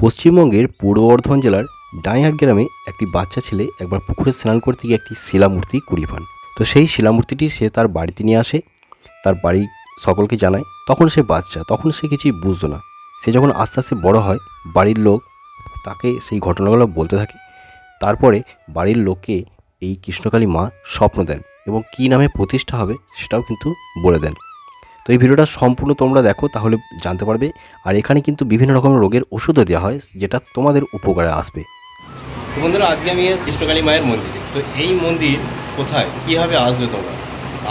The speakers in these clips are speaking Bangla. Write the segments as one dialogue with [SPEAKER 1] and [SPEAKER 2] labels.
[SPEAKER 1] পশ্চিমবঙ্গের পূর্ব বর্ধমান জেলার ডাইহাট গ্রামে একটি বাচ্চা ছেলে একবার পুকুরে স্নান করতে গিয়ে একটি শিলামূর্তি কুড়িয়ে পান। তো সেই শিলামূর্তিটি সে তার বাড়িতে নিয়ে আসে, তার বাড়ি সকলকে জানায়। তখন সে বাচ্চা, তখন সে কিছুই বুঝতো না। সে যখন আস্তে আস্তে বড় হয়, বাড়ির লোক তাকে সেই ঘটনাগুলো বলতে থাকে। তারপরে বাড়ির লোককে এই কৃষ্ণকালী মা স্বপ্ন দেন এবং কী নামে প্রতিষ্ঠা হবে সেটাও কিন্তু বলে দেন। তো এই ভিডিওটা সম্পূর্ণ তোমরা দেখো, তাহলে জানতে পারবে। আর এখানে কিন্তু বিভিন্ন রকমের রোগের ওষুধও দেওয়া হয়, যেটা তোমাদের উপকারে আসবে।
[SPEAKER 2] তো বন্ধুরা, আজকে আমি কৃষ্ণকালী মায়ের মন্দিরে। তো এই মন্দির কোথায়? কীভাবে আসবে তোমরা?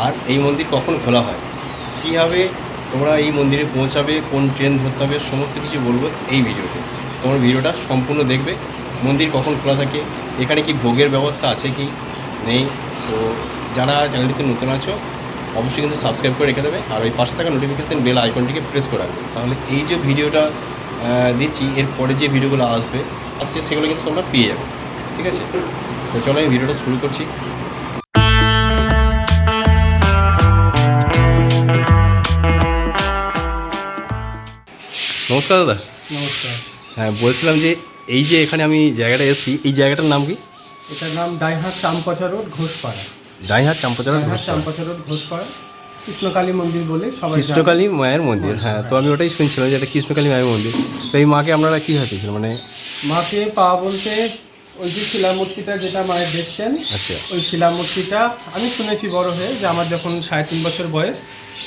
[SPEAKER 2] আর এই মন্দির কখন খোলা হয়? কীভাবে তোমরা এই মন্দিরে পৌঁছাবে? কোন ট্রেন ধরতে হবে? সমস্ত কিছু বলব এই ভিডিওতে। তোমার ভিডিওটা সম্পূর্ণ দেখবে। মন্দির কখন খোলা থাকে? এখানে কি ভোগের ব্যবস্থা আছে কি? নেই? তো যারা চ্যানেলটিতে নতুন আছো অবশ্যই কিন্তু সাবস্ক্রাইব করে রেখে দেবে। আর ওই পাশে থাকা নোটিফিকেশান বেল আইকনটিকে প্রেস করে রাখবে। তাহলে এই যে ভিডিওটা দিচ্ছি এর পরে যে ভিডিওগুলো আসবে আসছে সেগুলো কিন্তু তোমরা পেয়ে যাবে। ঠিক আছে? তো চলো আমি ভিডিওটা শুরু করছি। নমস্কার দাদা।
[SPEAKER 3] নমস্কার।
[SPEAKER 2] হ্যাঁ বলছিলাম যে এই যে এখানে আমি জায়গাটা এসেছি এই জায়গাটার নাম কি?
[SPEAKER 3] এটার নাম ডাইহাট চাম্পাচা রোড ঘোষপাড়া।
[SPEAKER 2] ডাইহাট চাম্পাচারা
[SPEAKER 3] ডাইহাট চাম্পাচা রোড ঘোষপাড়া কৃষ্ণকালী মন্দির বলে সবাই
[SPEAKER 2] কৃষ্ণকালী মায়ের মন্দির হ্যাঁ তো আমি ওটাই শুনছিলাম যে এটা কৃষ্ণকালী মায়ের মন্দির। তো এই মাকে আপনারা কীভাবে পেয়েছিলেন মানে
[SPEAKER 3] মাকে পাওয়া বলতে ওই যে শিলামূর্তিটা যেটা মায়ের দেখছেন
[SPEAKER 2] আচ্ছা।
[SPEAKER 3] ওই শিলামূর্তিটা আমি শুনেছি বড় হয়ে যে আমার যখন সাড়ে তিন বছর বয়স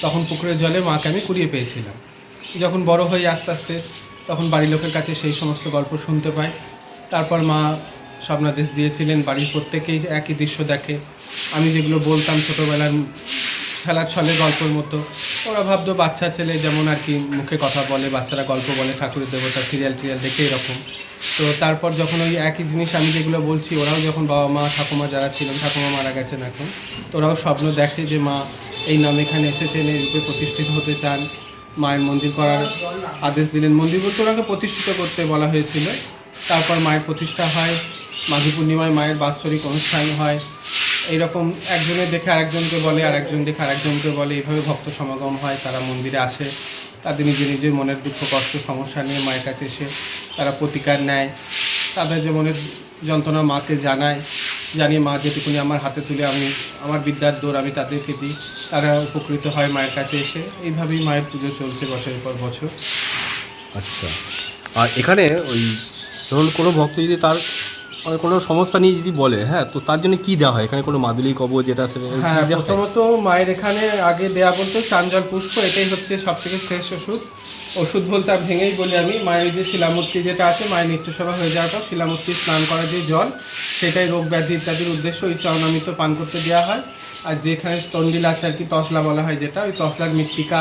[SPEAKER 3] তখন পুকুরের জলে মাকে আমি কুড়িয়ে পেয়েছিলাম। যখন বড় হয়ে আস্তে আস্তে তখন বাড়ির লোকের কাছে সেই সমস্ত গল্প শুনতে পাই। তারপর মা স্বপ্নাদেশ দিয়েছিলেন, বাড়ির প্রত্যেকেই একই দৃশ্য দেখে। আমি যেগুলো বলতাম ছোটোবেলার খেলার ছলে গল্পের মতো, ওরা ভাবতো বাচ্চা ছেলে যেমন আর কি মুখে কথা বলে, বাচ্চারা গল্প বলে, ঠাকুরের দেবতা, সিরিয়াল টিরিয়াল দেখে এরকম। তো তারপর যখন ওই একই জিনিস আমি যেগুলো বলছি, ওরাও যখন বাবা মা ঠাকুমা যারা ছিলেন, ঠাকুমা মারা গেছেন এখন, তো ওরাও স্বপ্ন দেখে যে মা এই নাম এখানে এসেছেন এই রূপে প্রতিষ্ঠিত হতে চান, মায়ের মন্দির করার আদেশ দিলেন। মন্দির বলতে ওনাকে প্রতিষ্ঠিত করতে বলা হয়েছিল। তারপর মায়ের প্রতিষ্ঠা হয়। মাঘী পূর্ণিমায় মায়ের বাৎসরিক অনুষ্ঠান হয়। এইরকম একজনের দেখে আরেকজনকে বলে, আরেকজন দেখে আরেকজনকে বলে, এইভাবে ভক্ত সমাগম হয়। তারা মন্দিরে আসে। তাদের নিজের নিজের মনের দুঃখ, কষ্ট, সমস্যা নিয়ে মায়ের কাছে এসে তারা প্রতিকার নেয়। তাদের যে মনের যন্ত্রণা মাকে জানায়, জানিয়ে, মা, যেটুকুনি আমার হাতে তুলে আমি, আমার বিদ্যার দৌড় আমি তাদেরকে দিই। তারা উপকৃত হয় মায়ের কাছে এসে। এইভাবেই মায়ের পুজো চলছে বছরের পর বছর।
[SPEAKER 2] আচ্ছা। আর এখানে ওই ধরুন কোনো ভক্ত যদি তার কোনো সমস্যা নিয়ে যদি বলে হ্যাঁ তো তার জন্য কি দেওয়া হয়? এখানে কোনো মাদুলি কবচ যেটা আছে
[SPEAKER 3] হ্যাঁ প্রথমত মায়ের এখানে আগে দেয়া বলতে চাঞ্জল পুষ্প এটাই হচ্ছে সব থেকে শেষ ওষুধ। ওষুধ বলতে আর ভেঙেই বলি আমি মায়ের ওই যে শিলামূর্তি যেটা আছে মায়ের নিত্যসভা হয়ে যাওয়ার পর শিলামূর্তি স্নান করা যে জল সেটাই রোগ ব্যাধি ইত্যাদির উদ্দেশ্য ওই চরণামিত পান করতে দেওয়া হয়। আর যেখানে স্তন্ডিল আছে আর কি তসলা বলা হয় যেটা ওই তসলার মৃত্তিকা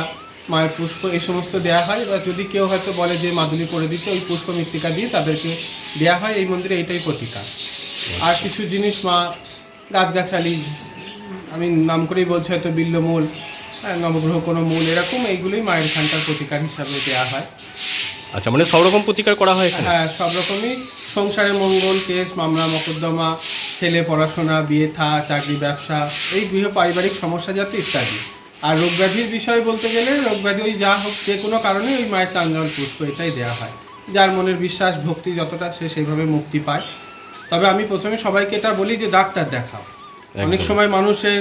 [SPEAKER 3] মায়ের পুষ্প এই সমস্ত দেওয়া হয়। এবার যদি কেউ হয়তো বলে যে মাদুলি করে দিতে ওই পুষ্প মৃত্তিকা দিয়ে তাদেরকে দেওয়া হয়। এই মন্দিরে এইটাই প্রতিকার। আর কিছু জিনিস মা গাছগাছালি আমি নাম করেই বলছি হয়তো বিল্লমূল হ্যাঁ, নবগ্রহ কোনো মূল এরকম এইগুলোই মায়ের এখানকার প্রতিকার হিসাবে দেওয়া হয়।
[SPEAKER 2] আচ্ছা মানে সব রকম প্রতিকার করা হয়
[SPEAKER 3] হ্যাঁ সব রকমই। সংসারে মঙ্গল কেস মামলা মকদ্দমা ছেলে পড়াশোনা বিয়ে থা চাকরি ব্যবসা এই গৃহ পারিবারিক সমস্যা যাতে ইত্যাদি। আর রোগ ব্যাধির বিষয় বলতে গেলে রোগ ব্যাধি ওই যা হোক যে কোনো কারণে ওই মায়ের চাঞ্জল পুষ্প এটাই দেওয়া হয়। যার মনের বিশ্বাস ভক্তি যতটা সে সেইভাবে মুক্তি পায়। তবে আমি প্রথমে সবাইকে এটা বলি যে ডাক্তার দেখাও। অনেক সময় মানুষের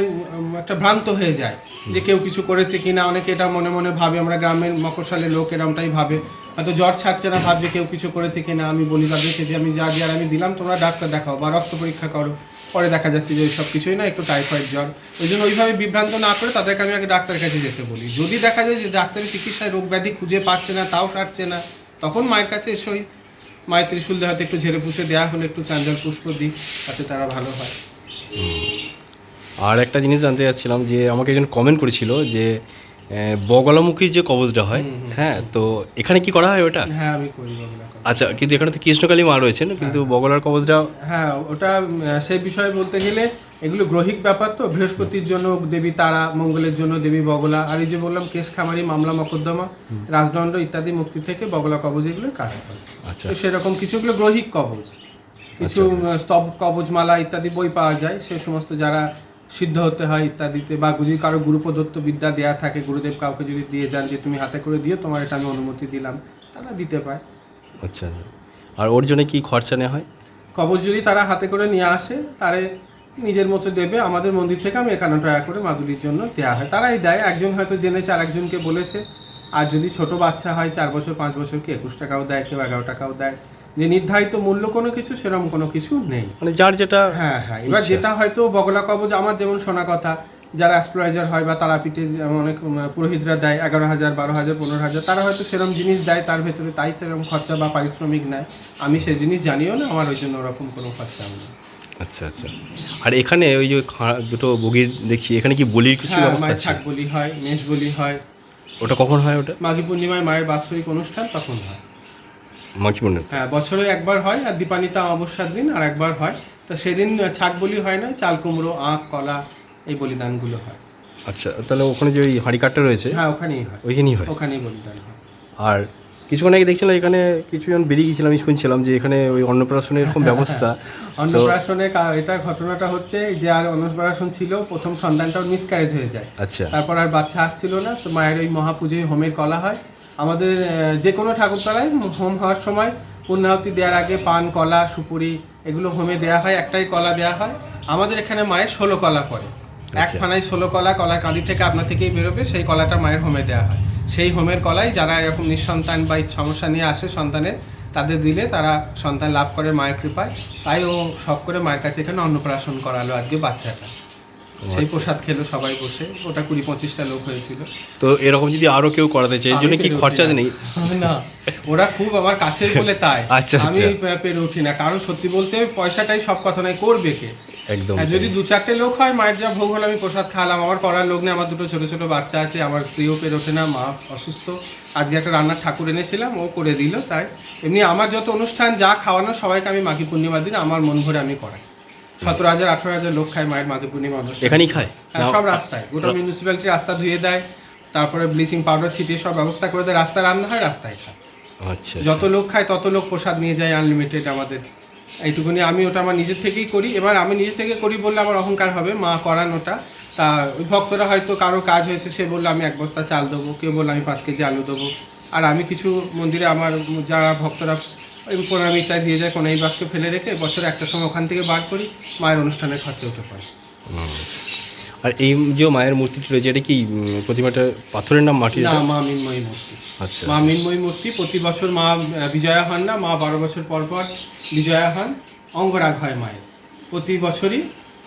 [SPEAKER 3] একটা ভ্রান্ত হয়ে যায় যে কেউ কিছু করেছে কিনা অনেকে এটা মনে মনে ভাবে আমরা গ্রামের মকরশালের লোক এরমটাই ভাবে। হয়তো জ্বর ছাড়ছে না, ভাবছে কেউ কিছু করেছে কিনা, আমি বলি তাদেরকে যে আমি যা দেওয়ার আমি দিলাম, তোমরা ডাক্তার দেখাও বা রক্ত পরীক্ষা করো। পরে দেখা যাচ্ছে যে সব কিছুই না, একটু টাইফয়েড জ্বর। ওই জন্য ওইভাবে বিভ্রান্ত না করে তাদেরকে আমি আগে ডাক্তারের কাছে যেতে বলি। যদি দেখা যায় যে ডাক্তারের চিকিৎসায় রোগ ব্যাধি খুঁজে পাচ্ছে না, তাও সারছে না, তখন মায়ের কাছে এসে ওই মায়ের ত্রিশুল দেহাতে একটু ঝেড়ে পুষে দেওয়া হলে একটু চাঞ্জল পুষ্প দিই, তাতে তারা ভালো হয়।
[SPEAKER 2] আর একটা জিনিস জানতে চাচ্ছিলাম যে আমাকে একজন কমেন্ট করেছিল যে আহ, বগলামুখীর যে কবচটা হয়। হ্যাঁ তো এখানে কি করা হয় ওটা?
[SPEAKER 3] হ্যাঁ আমি করি
[SPEAKER 2] আচ্ছা কিন্তু এখানে তো কৃষ্ণকালী মা রয়েছেন কিন্তু বগলার কবচটা
[SPEAKER 3] হ্যাঁ ওটা সেই বিষয়ে বলতে গেলে এগুলো গ্রহিক ব্যাপার তো বৃহস্পতির জন্য দেবী তারা মঙ্গলের জন্য দেবী বগলা আর এই যে বললাম কেস খামারি মামলা মকদ্দমা রাজদণ্ড ইত্যাদি মুক্তি থেকে বগলা কবচ এগুলো কাজ করে।
[SPEAKER 2] আচ্ছা।
[SPEAKER 3] সেরকম কিছুগুলো গ্রহিক কবচ কিছু স্তব কবচ মালা ইত্যাদি বই পাওয়া যায় সে সমস্ত যারা সিদ্ধ হতে হয় ইত্যাদিতে বা যদি কারও গুরু প্রদত্ত বিদ্যা দেয়া থাকে গুরুদেব কাউকে যদি দিয়ে যান যে তুমি হাতে করে দিও তোমার এটা আমি অনুমতি দিলাম তারা দিতে পায়
[SPEAKER 2] আচ্ছা আর ওর জন্য কি খরচা নেওয়া হয়?
[SPEAKER 3] কবচ যদি তারা হাতে করে নিয়ে আসে তারে নিজের মতো দেবে আমাদের মন্দির থেকে আমি একান্ন টাকা করে মাদুলির জন্য দেওয়া হয়। তারাই দেয় একজন হয়তো জেনেছে আর একজনকে বলেছে। আর যদি ছোট বাচ্চা হয় চার বছর পাঁচ বছর কি একুশ টাকাও দেয় কেউ এগারো টাকাও দেয়। যে নির্ধারিত মূল্য কোনো কিছু সেরকম কোনো কিছু নেই।
[SPEAKER 2] মানে যার যেটা
[SPEAKER 3] হ্যাঁ হ্যাঁ এবার যেটা হয়তো বগলা কবজ আমার যেমন শোনা কথা যারা অ্যাস্ট্রোলাইজার হয় বা তারাপীঠে যেমন অনেক পুরোহিতরা দেয় এগারো হাজার বারো হাজার পনেরো হাজার তারা হয়তো সেরকম জিনিস দেয় তার ভেতরে তাই সেরকম খরচা বা পারিশ্রমিক নেয়। আমি সেই জিনিস জানিও না আমার ওই জন্য ওরকম কোনো খরচা নেই।
[SPEAKER 2] আচ্ছা আচ্ছা। আর এখানে ওই যে দুটো বগির দেখছি এখানে কি বলির কিছু
[SPEAKER 3] হ্যাঁ ছাক বলি হয় মেষ বলি হয়।
[SPEAKER 2] ওটা কখন হয় ওটা?
[SPEAKER 3] মাঘী পূর্ণিমায় মায়ের বাৎসরিক অনুষ্ঠান তখন হয়। হ্যাঁ বছরে একবার হয় আর দীপানিতা অমাবস্যার দিন আর একবার হয়। তো সেদিন ছাক বলি হয় না চাল কুমড়ো আখ কলা এই বলিদানগুলো হয়।
[SPEAKER 2] আচ্ছা তাহলে ওখানে যে ওই হাঁড়ি কাঠটা রয়েছে
[SPEAKER 3] হ্যাঁ ওখানেই হয়।
[SPEAKER 2] ওইখানেই হয়?
[SPEAKER 3] ওখানেই বলিদান হয়।
[SPEAKER 2] আর কিছুক্ষণ আগে দেখছিলাম এখানে কিছুজন বেরিয়ে গিয়েছিলাম আমি শুনছিলাম যে এখানে ওই অন্নপ্রাশনের এরকম ব্যবস্থা।
[SPEAKER 3] অন্নপ্রাশনে এটা ঘটনাটা হচ্ছে যে আর অন্নপ্রাশন ছিল প্রথম সন্তানটাও মিসক্যারেজ হয়ে যায়।
[SPEAKER 2] আচ্ছা।
[SPEAKER 3] তারপর আর বাচ্চা আসছিল না তো মায়ের ওই মহাপুজোয় হোমের কলা হয়। আমাদের যে কোনো ঠাকুরতলায় হোম হওয়ার সময় পূর্ণাহুতি দেওয়ার আগে পান কলা সুপুরি এগুলো হোমে দেওয়া হয় একটাই কলা দেওয়া হয়। আমাদের এখানে মায়ের ষোলো কলা পড়ে। এক
[SPEAKER 2] আচ্ছা।
[SPEAKER 3] ফানায় ষোলো কলা কলা কাঁদি থেকে আপনার থেকেই বেরোবে সেই কলাটা মায়ের হোমে দেওয়া হয়। সেই হোমের কলাই যারা এরকম নিঃসন্তান বা সমস্যা নিয়ে আসে সন্তানের তাদের দিলে তারা সন্তান লাভ করে মায়ের কৃপায়। তাই ও শখ করে মায়ের কাছে এখানে অন্নপ্রাশন করালো আজকে বাচ্চাটা। সেই
[SPEAKER 2] আচ্ছা।
[SPEAKER 3] প্রসাদ খেলো সবাই বসে। ওটা কুড়ি পঁচিশটা লোক হয়েছিল।
[SPEAKER 2] তো এরকম যদি আরও কেউ করাতে এর জন্য কি খরচা নেই?
[SPEAKER 3] না ওরা খুব আমার কাছের বলে তাই।
[SPEAKER 2] আচ্ছা,
[SPEAKER 3] আমি
[SPEAKER 2] আচ্ছা।
[SPEAKER 3] পেরে উঠি না। কারণ সত্যি বলতে পয়সাটাই সব কথা নয় করবে কে?
[SPEAKER 2] একদম
[SPEAKER 3] যদি দু চারটে লোক হয় মায়ের যা ভোগ হলো আমি প্রসাদ খাওয়ালাম। আমার করার লোক নেই আমার দুটো ছোট ছোট বাচ্চা আছে আমার স্ত্রীও পেরে ওঠে না মা অসুস্থ। আজকে একটা রান্নার ঠাকুর এনেছিলাম ও করে দিল তাই। এমনি আমার যত অনুষ্ঠান যা খাওয়ানো সবাইকে আমি মাঘী পূর্ণিমার দিন আমার মন ভরে আমি করাই। সতেরো হাজার আঠারো হাজার লোক খায় মায়ের মাঘী পূর্ণিমা অনুষ্ঠান।
[SPEAKER 2] এখানেই খায়?
[SPEAKER 3] হ্যাঁ, সব রাস্তায়। গোটা মিউনিসিপ্যালিটি রাস্তা ধুয়ে দেয় তারপরে ব্লিচিং পাউডার ছিটিয়ে সব ব্যবস্থা করে দেয় রাস্তায় রান্না হয় রাস্তায় খায়।
[SPEAKER 2] আচ্ছা
[SPEAKER 3] যত লোক খায় তত লোক প্রসাদ নিয়ে যায় আনলিমিটেড আমাদের। এইটুকুনি আমি ওটা আমার নিজের থেকেই করি। এবার আমি নিজে থেকে করি বললে আমার অহংকার হবে মা করান ওটা তা ওই ভক্তরা হয়তো কারও কাজ হয়েছে সে বলল আমি এক বস্তা চাল দেবো। কেউ বলল আমি পাঁচ কেজি আলু দেবো। আর আমি কিছু মন্দিরে আমার যারা ভক্তরা মিটার দিয়ে যায় কোনো এই বাসকে ফেলে রেখে বছরে একটা সময় ওখান থেকে বার করি মায়ের অনুষ্ঠানের খরচা উঠে পড়ে
[SPEAKER 2] আর এই যে মায়ের মূর্তিটি রয়েছে এটা কি প্রতিমাটা পাথরের নাম মাটির
[SPEAKER 3] না মা মিন্ময়ী মূর্তি।
[SPEAKER 2] আচ্ছা
[SPEAKER 3] মা মিন্ময়ী মূর্তি প্রতি বছর মা বিজয়া হন না মা বারো বছর পর পর বিজয়া হন অঙ্গরাগ হয় মায়ের। প্রতি বছরই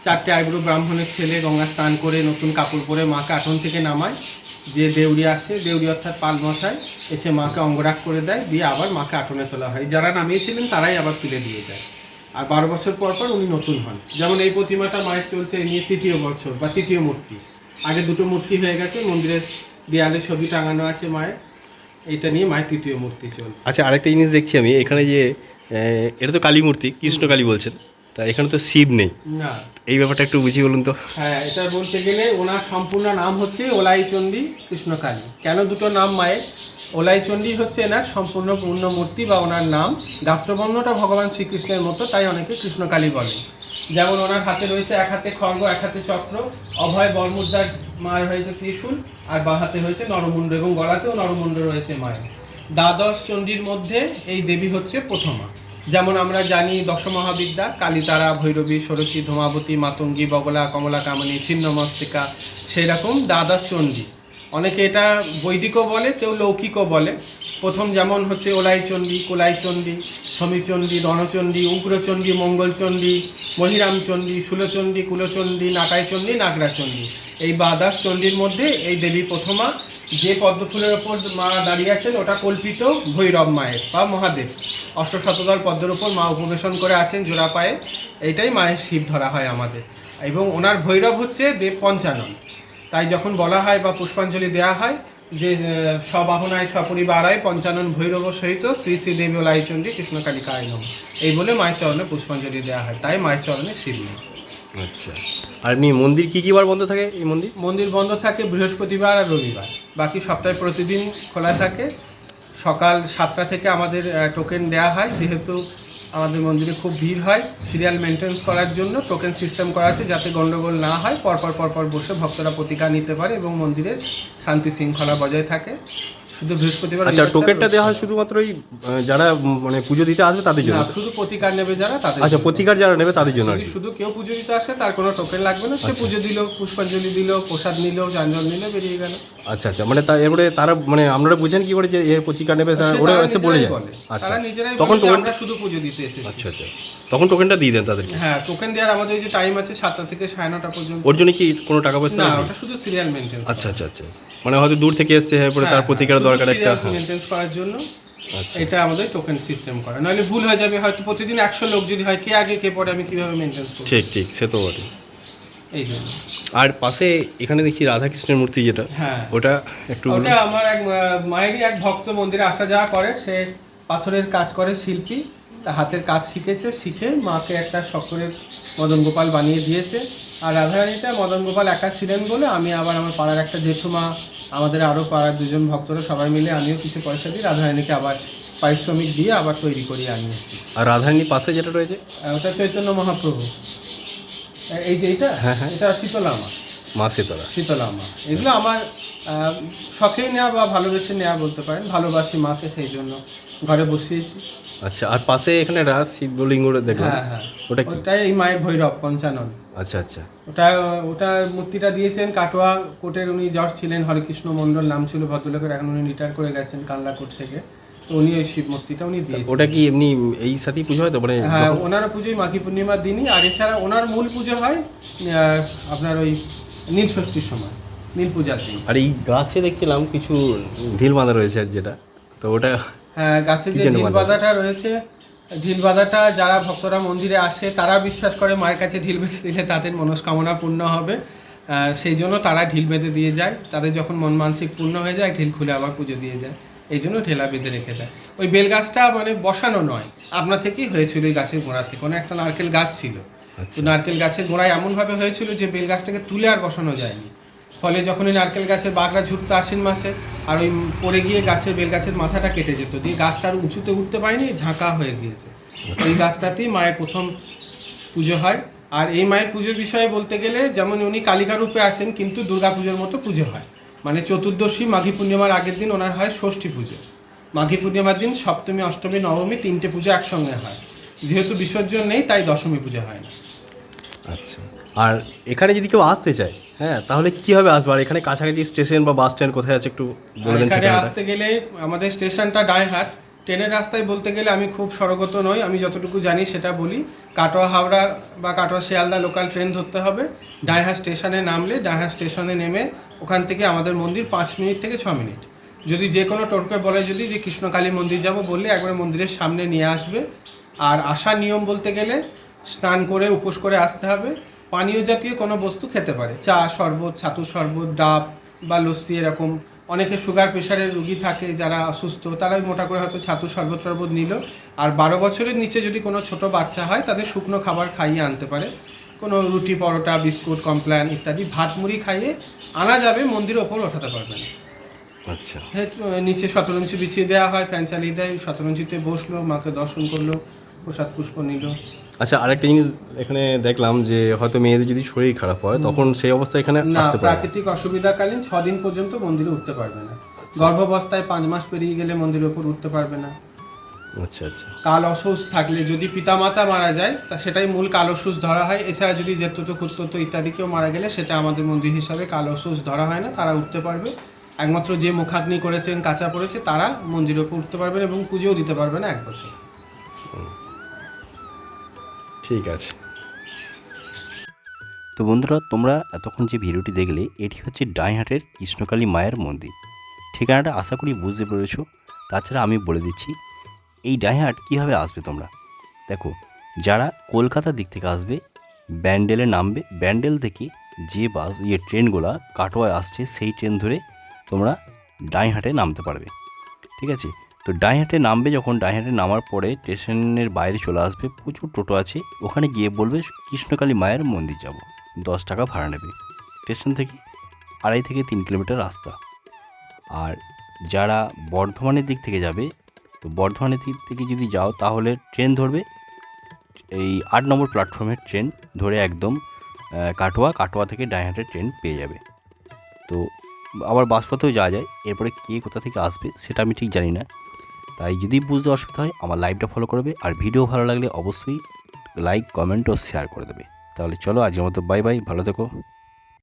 [SPEAKER 3] চারটে আইবুড়ো ব্রাহ্মণের ছেলে গঙ্গা স্নান করে নতুন কাপড় পরে মাকে আটন থেকে নামায় যে দেউড়ি আসে, দেউড়ি অর্থাৎ পাল মশাই এসে মাকে অঙ্গরাগ করে দেয়, দিয়ে আবার মাকে আটনে তোলা হয়। যারা নামিয়েছিলেন, তারাই আবার তুলে দিয়ে যায়। আর বারো বছর পর পর উনি নতুন হন। যেমন এই প্রতিমাটা মায়ের চলছে, এই নিয়ে তৃতীয় বছর বা তৃতীয় মূর্তি। আগে দুটো মূর্তি হয়ে গেছে, মন্দিরের দেয়ালে ছবি টাঙানো আছে মায়ের। এটা নিয়ে মায়ের তৃতীয় মূর্তি চলছে।
[SPEAKER 2] আচ্ছা আরেকটা জিনিস দেখছি আমি। এখানে যে এটা তো কালী মূর্তি, কৃষ্ণ কালী বলছেন। তা এখানে তো শিব নেই।
[SPEAKER 3] না।
[SPEAKER 2] এই ব্যাপারটা একটু বুঝিয়ে বলুন তো।
[SPEAKER 3] হ্যাঁ এটা বলতে গেলে ওনার সম্পূর্ণ নাম হচ্ছে ওলাইচণ্ডী কৃষ্ণকালী। কেন দুটো নাম মায়ের? ওলাইচণ্ডী হচ্ছে এনার সম্পূর্ণ পূর্ণ মূর্তি বা ওনার নাম। গাত্রবর্ণটা ভগবান শ্রীকৃষ্ণের মতো তাই অনেকে কৃষ্ণকালী বলে। যেমন ওনার হাতে রয়েছে এক হাতে খড়গ এক হাতে চক্র অভয় বর্মুদ্রার মায়ের হয়েছে ত্রিশূল আর বাঁ হাতে হয়েছে নরমুণ্ড এবং গলাতেও নরমুণ্ড রয়েছে মায়ের। দ্বাদশ চণ্ডীর মধ্যে এই দেবী হচ্ছে প্রথমা। যেমন আমরা জানি দশমহাবিদ্যা, কালীতারা, ভৈরবী, ষোড়শী, ধূমাবতী, মাতঙ্গী, বগলা, কমলা কামনী ছিন্নমস্তিকা সেই রকম দ্বাদশ চণ্ডী। অনেকে এটা বৈদিকও বলে, কেউ লৌকিকও বলে। প্রথম যেমন হচ্ছে ওলাইচণ্ডী কোলাইচণ্ডী সমীচণ্ডী রণচণ্ডী উগ্রচণ্ডী মঙ্গলচণ্ডী মহিরামচণ্ডী সুলচণ্ডী কুলচণ্ডী নাটাইচণ্ডী নাগরাচণ্ডী এই বাদাস চণ্ডীর মধ্যে এই দেবী প্রথমা যে পদ্মফুলের ওপর মা দাঁড়িয়ে আছেন, ওটা কল্পিত ভৈরব মায়ের বা মহাদেব। অষ্টশতদল পদ্মের ওপর মা উপবেশন করে আছেন জোড়া পায়ে। এইটাই মায়ের শিব ধরা হয় আমাদের। এবং ওনার ভৈরব হচ্ছে দেব পঞ্চানন। তাই যখন বলা হয় বা পুষ্পাঞ্জলি দেওয়া হয় যে সবাহনায়, সপরিবারায় পঞ্চানন ভৈরব সহিত শ্রী শ্রী দেবী লাইচণ্ডী কৃষ্ণকালী কায় নম। এই বলে মায়ের চরণে পুষ্পাঞ্জলি দেওয়া হয়। তাই মায়ের চরণে শিব নেই।
[SPEAKER 2] আচ্ছা। আর এমনি মন্দির কি কি বার বন্ধ থাকে এই মন্দির?
[SPEAKER 3] মন্দির বন্ধ থাকে বৃহস্পতিবার আর রবিবার। বাকি সপ্তাহে প্রতিদিন খোলা থাকে। সকাল সাতটা থেকে আমাদের টোকেন দেওয়া হয়। যেহেতু আমাদের মন্দিরে খুব ভিড় হয় সিরিয়াল মেনটেন্স করার জন্য টোকেন সিস্টেম করা আছে যাতে গণ্ডগোল না হয়। পরপর পরপর বসে ভক্তরা প্রতিকার নিতে পারে এবং মন্দিরের শান্তি শৃঙ্খলা বজায় থাকে। শুধু বৃহস্পতিবার
[SPEAKER 2] আচ্ছা টোকেনটা দেওয়া হয় শুধুমাত্র ওই যারা মানে পুজো দিতে আসবে তাদের জন্য?
[SPEAKER 3] শুধু প্রতিকার নেবে যারা তাদের
[SPEAKER 2] আচ্ছা প্রতিকার যারা নেবে তাদের জন্য
[SPEAKER 3] শুধু কেউ পুজো দিতে আসে তার কোনো টোকেন লাগবে না। সে পুজো দিল পুষ্পাঞ্জলি দিল প্রসাদ নিল যানজল নিল বেরিয়ে গেল।
[SPEAKER 2] আচ্ছা আচ্ছা মানে তা এবারে তারা মানে আপনারা বুঝেন কি করে যে এর প্রতিকার নেবে তারা- ওরা এসে বলে যায়। আচ্ছা। তখন
[SPEAKER 3] বলে যে
[SPEAKER 2] টোকেন
[SPEAKER 3] আমরা শুধু পুজো দিতে এসেছি।
[SPEAKER 2] আচ্ছা আচ্ছা। তখন টোকেনটা দিয়ে দেন তাদেরকে?
[SPEAKER 3] হ্যাঁ টোকেন দেওয়ার আমাদের যে টাইম আছে সাতটা থেকে সাড়ে নটা পর্যন্ত।
[SPEAKER 2] ওর জন্য কি কোনো টাকা পয়সা
[SPEAKER 3] না ওটা শুধু সিরিয়াল মেনটেন্স
[SPEAKER 2] আচ্ছা আচ্ছা আচ্ছা। মানে হয়তো দূর থেকে এসছে হ্যাঁ পরে তার প্রতিকার দরকার একটা হ্যাঁ।
[SPEAKER 3] মেনটেন্স করার জন্য
[SPEAKER 2] আচ্ছা।
[SPEAKER 3] এটা আমাদের টোকেন সিস্টেম করা। নাহলে ভুল হয়ে যাবে হয়তো প্রতিদিন একশো লোক যদি হয় কে আগে কে পরে আমি কীভাবে মেনটেন্স করব?
[SPEAKER 2] ঠিক ঠিক সে তো বটে।
[SPEAKER 3] এই জন্য।
[SPEAKER 2] আর পাশে এখানে দেখছি রাধাকৃষ্ণের মূর্তি যেটা
[SPEAKER 3] হ্যাঁ।
[SPEAKER 2] ওটা একটু
[SPEAKER 3] ওটা আমার এক মায়েরই এক ভক্ত মন্দিরে আসা যাওয়া করে। সে পাথরের কাজ করে শিল্পী। হাতের কাজ শিখেছে শিখে মাকে একটা সকলের মদন গোপাল বানিয়ে দিয়েছে। আর রাধারানীটা মদন গোপাল একা ছিলেন বলে আমি আবার আমার পাড়ার একটা জেঠুমা আমাদের আরও পাড়ার দুজন ভক্তরা সবাই মিলে আমিও কিছু পয়সা দিই রাধারানীকে আবার পারিশ্রমিক দিয়ে আবার তৈরি করি আমি
[SPEAKER 2] আর রাধারানীর পাশে যেটা রয়েছে?
[SPEAKER 3] ওটা চৈতন্য মহাপ্রভু। এই যে এটা?
[SPEAKER 2] হ্যাঁ, হ্যাঁ।
[SPEAKER 3] এটা শীতলা মা শীতলা। মা এগুলো আমার শখেই নেওয়া বা ভালোবেসে নেওয়া বলতে পারেন ভালোবাসি মাকে সেই জন্য। ঘরে বসিয়েছি
[SPEAKER 2] আচ্ছা আর পাশে এখানে রাজ শিবলিঙ্গ দেখলাম।
[SPEAKER 3] হ্যাঁ হ্যাঁ।
[SPEAKER 2] ওটা কি?
[SPEAKER 3] ওটাই এই মায়ের ভৈরব পঞ্চানন।
[SPEAKER 2] আচ্ছা আচ্ছা।
[SPEAKER 3] ওটা ওটা মূর্তিটা দিয়েছেন কাটোয়া কোর্টের উনি জজ ছিলেন হরেকৃষ্ণ মণ্ডল নাম ছিল ভদ্রলোকের এখন উনি রিটায়ার করে গেছেন কানলা কোর্ট থেকে। তো উনি ওই শিব মূর্তিটা উনি দিয়েছেন।
[SPEAKER 2] ওটা কি এমনি এই সাথেই পুজো হয় তো? মানে
[SPEAKER 3] হ্যাঁ ওনারও পুজোই মাঘী পূর্ণিমার দিনই আর এছাড়া ওনার মূল পুজো হয় আপনার ওই নীল ষষ্ঠীর সময় নীল পূজার দিন।
[SPEAKER 2] আর এই গাছে দেখছিলাম কিছু ঢিল বাঁধা রয়েছে আর যেটা তো ওটা
[SPEAKER 3] গাছে যে ঢিল
[SPEAKER 2] বাঁধা?
[SPEAKER 3] বাঁধাটা রয়েছে ঢিল বাঁধাটা যারা ভক্তরা মন্দিরে আসে তারা বিশ্বাস করে মায়ের কাছে ঢিল বেঁধে দিলে তাদের মনস্কামনা পূর্ণ হবে। সেই জন্য তারা ঢিল বেঁধে দিয়ে যায়। তাদের যখন মন মানসিক পূর্ণ হয়ে যায় ঢিল খুলে আবার পুজো দিয়ে যায়। এই জন্য ঢেলা বেঁধে রেখে দেয়। ওই বেল গাছটা মানে বসানো নয় আপনা থেকেই হয়েছিল ওই গাছের গোড়া থেকে। কোনো একটা নারকেল গাছ ছিল।
[SPEAKER 2] আচ্ছা।
[SPEAKER 3] তো নারকেল গাছের গোড়ায় এমনভাবে হয়েছিল যে বেল গাছটাকে তুলে আর বসানো যায়নি। ফলে যখন ওই নারকেল গাছের বাগড়া ঝুটতো আশ্বিন মাসে, আর ওই পড়ে গিয়ে গাছের বেল গাছের মাথাটা কেটে যেত, দিয়ে গাছটা আর উঁচুতে উঠতে পারেনি, ঝাঁকা হয়ে গিয়েছে। এই গাছটাতেই মায়ের প্রথম পুজো হয়। আর এই মায়ের পুজোর বিষয়ে বলতে গেলে, যেমন উনি কালিকা রূপে আছেন, কিন্তু দুর্গা পুজোর মতো পুজো হয়। মানে চতুর্দশী, মাঘী পূর্ণিমার আগের দিন ওনার হয় ষষ্ঠী পুজো। মাঘী পূর্ণিমার দিন সপ্তমী, অষ্টমী, নবমী তিনটে পুজো একসঙ্গে হয়। যেহেতু বিসর্জন নেই, তাই দশমী পুজো হয় না।
[SPEAKER 2] আচ্ছা। আর এখানে যদি কেউ আসতে চায় হ্যাঁ তাহলে কীভাবে আসবে? আর এখানে কাছাকাছি স্টেশন বা বাস স্ট্যান্ড কোথায় আছে একটু বলবেন
[SPEAKER 3] এখানে আসতে গেলে আমাদের স্টেশনটা ডায়হাট ট্রেনের রাস্তায় বলতে গেলে আমি খুব সরগত নই আমি যতটুকু জানি সেটা বলি। কাটোয়া হাওড়া বা কাটোয়া শিয়ালদা লোকাল ট্রেন ধরতে হবে। ডায়হাট স্টেশনে নামলে ডায়হাট স্টেশনে নেমে ওখান থেকে আমাদের মন্দির পাঁচ মিনিট থেকে ছ মিনিট। যদি যে কোনো টোটোকে বলে যদি যে কৃষ্ণকালী মন্দির যাব বললে একবার মন্দিরের সামনে নিয়ে আসবে। আর আসার নিয়ম বলতে গেলে স্নান করে উপোস করে আসতে হবে। পানীয় জাতীয় কোনো বস্তু খেতে পারে। চা শরবত ছাতু শরবত ডাব বা লস্যি এরকম। অনেকে সুগার প্রেশারের রুগী থাকে যারা অসুস্থ তারাই মোটা করে হয়তো ছাতু শরবত টরবত নিল। আর বারো বছরের নিচে যদি কোনো ছোট বাচ্চা হয় তাদের শুকনো খাবার খাইয়ে আনতে পারে। কোনো রুটি পরোটা বিস্কুট কমপ্ল্যান ইত্যাদি ভাত মুড়ি খাইয়ে আনা যাবে মন্দিরের ওপর ওঠাতে পারবে না।
[SPEAKER 2] আচ্ছা।
[SPEAKER 3] নিচে শতরঞ্চি বিছিয়ে দেওয়া হয় ফ্যান চালিয়ে দেয় শতরঞ্চিতে বসল মাকে দর্শন করল প্রসাদ পুষ্প নিল।
[SPEAKER 2] আচ্ছা আরেকটা জিনিস এখানে দেখলাম যে হয়তো মেয়েদের যদি শরীর খারাপ হয় তখন সেই অবস্থায় এখানে
[SPEAKER 3] না
[SPEAKER 2] আসতে পারে।
[SPEAKER 3] প্রাকৃতিক অসুবিধাকালীন ছ দিন পর্যন্ত মন্দিরে উঠতে পারবে না। গর্ভাবস্থায় পাঁচ মাস পেরিয়ে গেলে মন্দিরের উপর উঠতে পারবে না।
[SPEAKER 2] আচ্ছা আচ্ছা।
[SPEAKER 3] কাল অসুস থাকলে যদি পিতামাতা মারা যায় তা সেটাই মূল কাল অসুস ধরা হয়। এছাড়া যদি জেঠতো কুত্ততো ইত্যাদি কেউ মারা গেলে সেটা আমাদের মন্দির হিসাবে কাল অসুস ধরা হয় না তারা উঠতে পারবে। একমাত্র যে মুখাগ্নি করেছেন কাঁচা পড়েছে তারা মন্দিরের উপর উঠতে পারবেন এবং পুজোও দিতে পারবে না এক বছর।
[SPEAKER 2] ঠিক আছে।
[SPEAKER 1] তো বন্ধুরা, তোমরা এতক্ষণ যে ভিডিওটি দেখলে, এটি হচ্ছে ডাইহাটের কৃষ্ণকালী মায়ের মন্দির। ঠিকানাটা আশা করি বুঝতে পেরেছ। তাছাড়া আমি বলে দিচ্ছি, এই ডাইহাট কীভাবে আসবে তোমরা? দেখো, যারা কলকাতার দিক থেকে আসবে, ব্যান্ডেলে নামবে, ব্যান্ডেল থেকে যে বাস ইয়ে ট্রেনগুলো কাটোয়ায় আসছে, সেই ট্রেন ধরে তোমরা ডাইহাটে নামতে পারবে। ঠিক আছে? তো ডাইহাটে নামবে, যখন ডাইহাটে নামার পরে স্টেশনের বাইরে চলে আসবে, প্রচুর টোটো আছে, ওখানে গিয়ে বলবে, কৃষ্ণকালী মায়ের মন্দির যাব। দশ টাকা ভাড়া নেবে। স্টেশন থেকে আড়াই থেকে তিন কিলোমিটার রাস্তা। আর যারা বর্ধমানের দিক থেকে যাবে, তো বর্ধমানের দিক থেকে যদি যাও, তাহলে ট্রেন ধরবে। এই আট নম্বর প্ল্যাটফর্মের ট্রেন ধরে একদম কাটোয়া কাটোয়া থেকে ডাইহাটের ট্রেন পেয়ে যাবে। তো
[SPEAKER 2] আবার বাসপথেও যাওয়া যায়, এরপরে কে কোথা থেকে আসবে, সেটা আমি ঠিক জানি না। তাই যদি বুঝতে অসুবিধা হয়, আমার লাইভটা ফলো করবে আর ভিডিও ভালো লাগলে অবশ্যই লাইক কমেন্ট ও শেয়ার করে দেবে। তাহলে চলো আজকের মতো বাই বাই ভালো থেকো।